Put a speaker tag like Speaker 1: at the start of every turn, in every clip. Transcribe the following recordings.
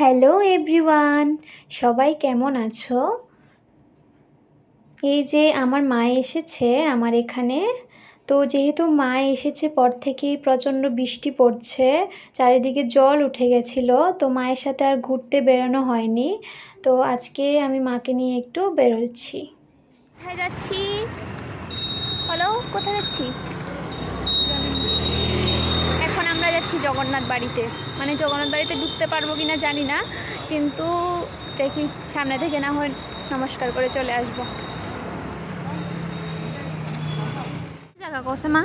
Speaker 1: Hello everyone সবাই কেমন আছো? এই যে আমার মা এসেছে আমার এখানে। তো যেহেতু মা এসেছে, পর থেকেই প্রচণ্ড বৃষ্টি পড়ছে, চারিদিকে জল উঠে গেছিল, তো মায়ের সাথে আর ঘুরতে বেরোনো হয়নি। তো আজকে আমি মাকে নিয়ে একটু বেরোচ্ছি।
Speaker 2: কোথায় যাচ্ছি? হ্যালো কোথায় যাচ্ছি? আমরা যাচ্ছি জগন্নাথ বাড়িতে। মানে জগন্নাথ বাড়িতে ঢুকতে পারব কি না জানি না, কিন্তু দেখি সামনে থেকে না হয় নমস্কার করে চলে আসব। জায়গা কসে মা?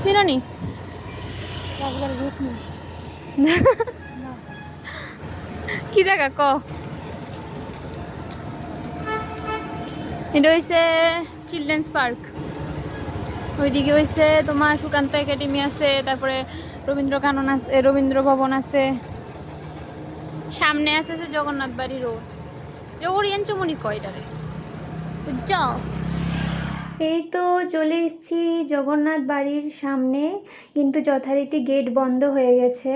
Speaker 2: কি জায়গা ক? এটা হয়েছে চিলড্রেন্স পার্ক ওইদিকে হয়েছে তোমার সুকান্ত একাডেমি আছে, তারপরে রবীন্দ্র কানন আছে রবীন্দ্র ভবন আছে। সামনে আছে জগন্নাথ বাড়ি রোড। ওরিয়েন্টমণি কয়টারে? বুঝছ
Speaker 1: এই তো চলে এসেছি জগন্নাথ বাড়ির সামনে, কিন্তু যথারীতি গেট বন্ধ হয়ে গেছে,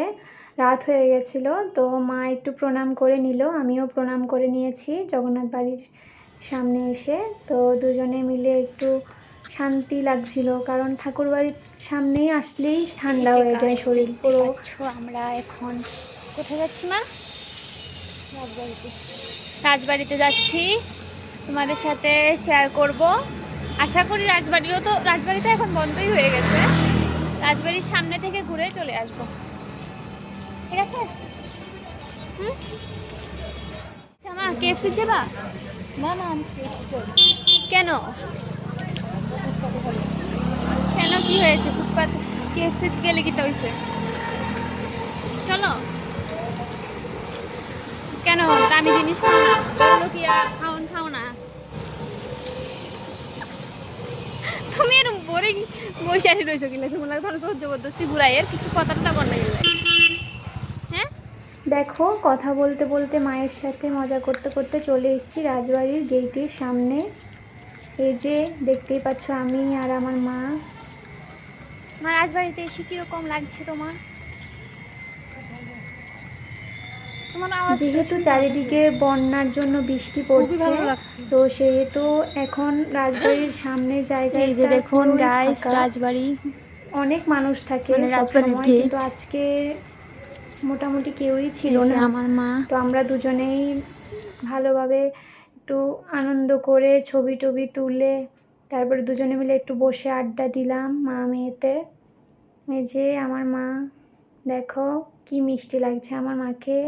Speaker 1: রাত হয়ে গেছিল, তো মা একটু প্রণাম করে নিল, আমিও প্রণাম করে নিয়েছি জগন্নাথ বাড়ির সামনে এসে, তো দুজনে মিলে একটু শান্তি লাগছিল কারণ ঠাকুর বাড়ির সামনেই আসলেই ঠান্ডা হয়ে যায় শরীর পুরো।
Speaker 2: আমরা এখন। কোথায় যাচ্ছি মা? রাজবাড়িতে। যাচ্ছি। তোমাদের সাথে শেয়ার করব। আশা করি রাজবাড়িও তো রাজবাড়িতে এখন বন্ধই হয়ে গেছে। রাজবাড়ির সামনে থেকে ঘুরে চলে আসব। ঠিক আছে? হুম? আচ্ছা মা কেএফসি যাবা?
Speaker 3: না না আমি
Speaker 2: কেন? কেন কি হয়েছে? ফুটপাত কেএফসি গেলে কি হয়েছে? চলো। কেন? দামি জিনিস খাও কি খাও না? তুমি এরকম বসে আসি রয়েছো কিনা? তোমার ধরো তো জবরদস্তি ঘুরাই। এর কিছু কথাটা বল না হ্যাঁ?
Speaker 1: দেখো, কথা বলতে বলতে মায়ের সাথে মজা করতে করতে চলে এসেছি রাজবাড়ির গেটের সামনে। এই যে দেখতেই পাচ্ছ আমি আর আমার মা।
Speaker 2: আমার রাজবাড়িতে এসে কীরকম লাগছে তোমার?
Speaker 1: যেহেতু চারিদিকে বন্যার জন্য বৃষ্টি পড়ছে তো সেহেতু এখন রাজবাড়ির সামনে জায়গায়
Speaker 2: যে দেখুন গাইস রাজবাড়ি।
Speaker 1: অনেক মানুষ থাকে
Speaker 2: মানে।
Speaker 1: কিন্তু আজকে মোটামুটি কেউই ছিল না।
Speaker 2: আমার মা।
Speaker 1: তো আমরা দুজনেই ভালোভাবে একটু আনন্দ করে ছবি টবি তুলে তারপরে দুজনে মিলে একটু বসে আড্ডা দিলাম মা মেয়েতে। এই যে আমার মা, দেখো কি মিষ্টি লাগছে আমার মাকে।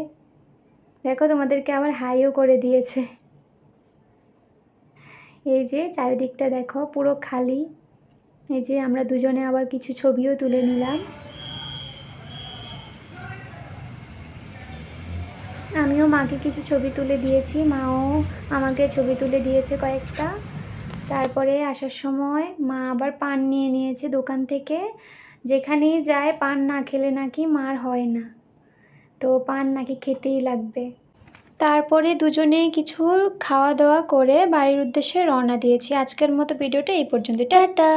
Speaker 1: দেখো তোমাদেরকে আবার হাইও করে দিয়েছে। এই যে চারিদিকটা দেখো পুরো খালি। এই যে আমরা দুজনে আবার কিছু ছবিও তুলে নিলাম। আমিও মাকে কিছু ছবি তুলে দিয়েছি। মাও আমাকে ছবি তুলে দিয়েছে কয়েকটা। তারপরে আসার সময় মা আবার পান নিয়ে নিয়েছে দোকান থেকে। যেখানেই যায় পান না খেলে নাকি মার হয় না। তো পান নাকি খেতেই লাগবে। তারপরে দুজনে কিছু খাওয়া দাওয়া করে বাড়ির উদ্দেশ্যে রওনা দিয়েছি। আজকের মতো ভিডিওটা এই পর্যন্ত টাটা!